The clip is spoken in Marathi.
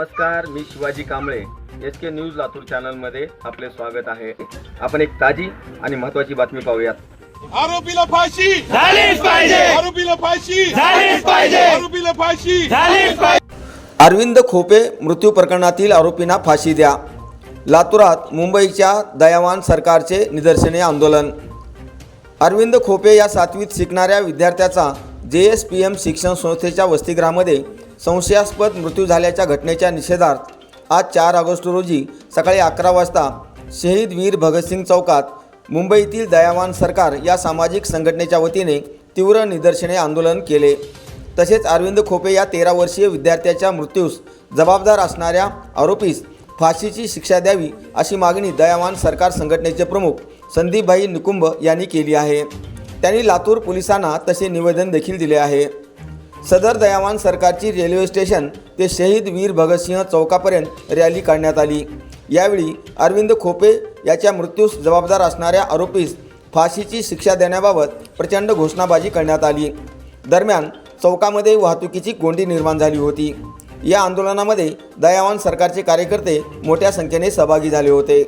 मी Shivaji Kamble. S K news Latur चॅनलमध्ये आपले स्वागत आहे. आपण एक ताजी आणि महत्त्वाची बातमी पाहूयात. आरोपीला फाशी! झालीच पाहिजे! आरोपीला फाशी! झालीच पाहिजे! आरोपीला फाशी! झालीच पाहिजे! अरविंद खोपे मृत्यू प्रकरणातील आरोपींना फाशी द्या. लातूरात मुंबईच्या दयावान सरकारचे निदर्शने आंदोलन. अरविंद खोपे या सातवीत शिकणाऱ्या विद्यार्थ्याचा जे एस पी एम शिक्षण संस्थेच्या वसतिगृहामध्ये संशयास्पद मृत्यू झाल्याच्या घटनेच्या निषेधार्थ आज चार ऑगस्ट रोजी सकाळी अकरा वाजता शहीद वीर भगतसिंग चौकात मुंबईतील दयावान सरकार या सामाजिक संघटनेच्या वतीने तीव्र निदर्शने आंदोलन केले. तसेच अरविंद खोपे या तेरा वर्षीय विद्यार्थ्याच्या मृत्यूस जबाबदार असणाऱ्या आरोपीस फाशीची शिक्षा द्यावी अशी मागणी दयावान सरकार संघटनेचे प्रमुख संदीपभाई निकुंभ यांनी केली आहे. त्यांनी लातूर पोलिसांना तसे निवेदन देखील दिले आहे. सदर दयावान सरकारची रेल्वे स्टेशन ते शहीद वीर भगतसिंह चौकापर्यंत रॅली काढण्यात आली. यावेळी अरविंद खोपे याच्या मृत्यूस जबाबदार असणाऱ्या आरोपीस फाशीची शिक्षा देण्याबाबत प्रचंड घोषणाबाजी करण्यात आली. दरम्यान चौकामध्ये वाहतुकीची कोंडी निर्माण झाली होती. या आंदोलनामध्ये दयावान सरकारचे कार्यकर्ते मोठ्या संख्येने सहभागी झाले होते.